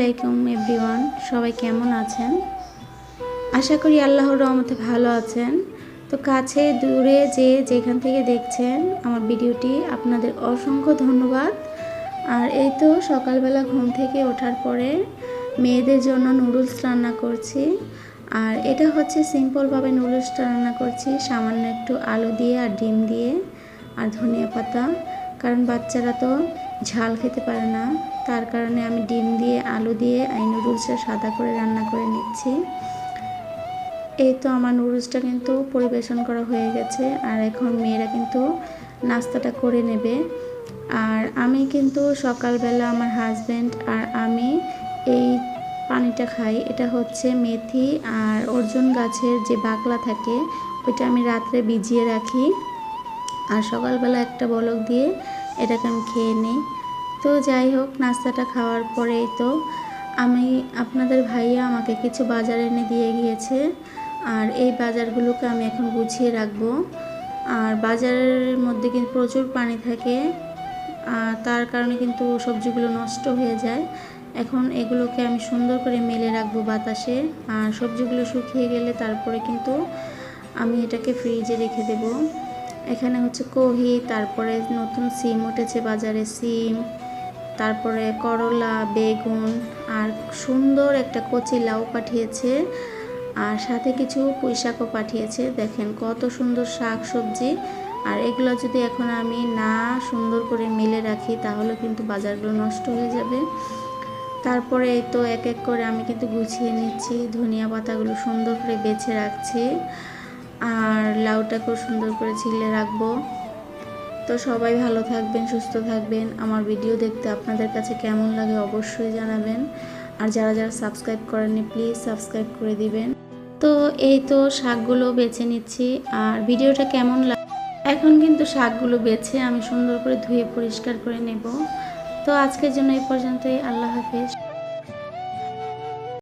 আলাইকুম, এভরিওয়ান। সবাই কেমন আছেন? আশা করি আল্লাহর রহমতে ভালো আছেন। তো কাছে দূরে যে যেখান থেকে দেখছেন আমার ভিডিওটি, আপনাদের অসংখ্য ধন্যবাদ। আর এই তো সকালবেলা ঘুম থেকে ওঠার পরে মেয়েদের জন্য নুডলস রান্না করছি। আর এটা হচ্ছে সিম্পলভাবে নুডলসটা রান্না করছি, সামান্য একটু আলু দিয়ে আর ডিম দিয়ে আর ধনিয়া পাতা। কারণ বাচ্চারা তো ঝাল খেতে পারে না। তার কারণে আমি ডিম দিয়ে, আলু দিয়ে এই নুডলসটা সাদা করে রান্না করে নিচ্ছি। এই তো আমার নুডলসটা কিন্তু পরিবেশন করা হয়ে গেছে আর এখন মেয়েরা কিন্তু নাস্তাটা করে নেবে। আর আমি কিন্তু সকালবেলা আমার হাজব্যান্ড আর আমি এই পানিটা খাই। এটা হচ্ছে মেথি আর অর্জুন গাছের যে বাকলা থাকে, ওইটা আমি রাত্রে ভিজিয়ে রাখি। আর সকালবেলা একটা বলক দিয়ে এটাকে আমি খেয়ে নিই। তো যাই হোক, নাস্তাটা খাওয়ার পরেই তো আমি, আপনাদের ভাইয়া আমাকে কিছু বাজার এনে দিয়ে গিয়েছে। আর এই বাজারগুলোকে আমি এখন গুছিয়ে রাখব। আর বাজারের মধ্যে কিন্তু প্রচুর পানি থাকে। আর তার কারণে কিন্তু সবজিগুলো নষ্ট হয়ে যায়। এখন এগুলোকে আমি সুন্দর করে মেলে রাখব বাতাসে। আর সবজিগুলো শুকিয়ে গেলে তারপরে কিন্তু আমি এটাকে ফ্রিজে রেখে দেব। এখানে হচ্ছে কহি, তারপরে নতুন সিম উঠেছে বাজারে সিম, তারপরে করলা, বেগুন, আর সুন্দর একটা কচি লাউ পাঠিয়েছে। আর সাথে কিছু পুঁইশাকও পাঠিয়েছে। দেখেন কত সুন্দর শাক সবজি। আর এগুলো যদি এখন আমি না সুন্দর করে মেলে রাখি, তাহলে কিন্তু বাজারগুলো নষ্ট হয়ে যাবে। তারপরে এই তো এক এক করে আমি কিন্তু গুছিয়ে নিচ্ছি। ধনিয়া পাতাগুলো সুন্দর করে বেছে রাখছি। আর লাউটা খুব সুন্দর করে ছিলে রাখব। তো সবাই ভালো থাকবেন, সুস্থ থাকবেন। আমার ভিডিও দেখতে আপনাদের কাছে কেমন লাগে অবশ্যই জানাবেন। আর যারা যারা সাবস্ক্রাইব করেননি, প্লিজ সাবস্ক্রাইব করে দিবেন। তো এই তো শাকগুলো বেছে নিচ্ছি। আর ভিডিওটা কেমন লাগে এখন কিন্তু শাকগুলো বেছে আমি সুন্দর করে ধুয়ে পরিষ্কার করে নেব। তো আজকের জন্য এই পর্যন্তই। আল্লাহ হাফিজ।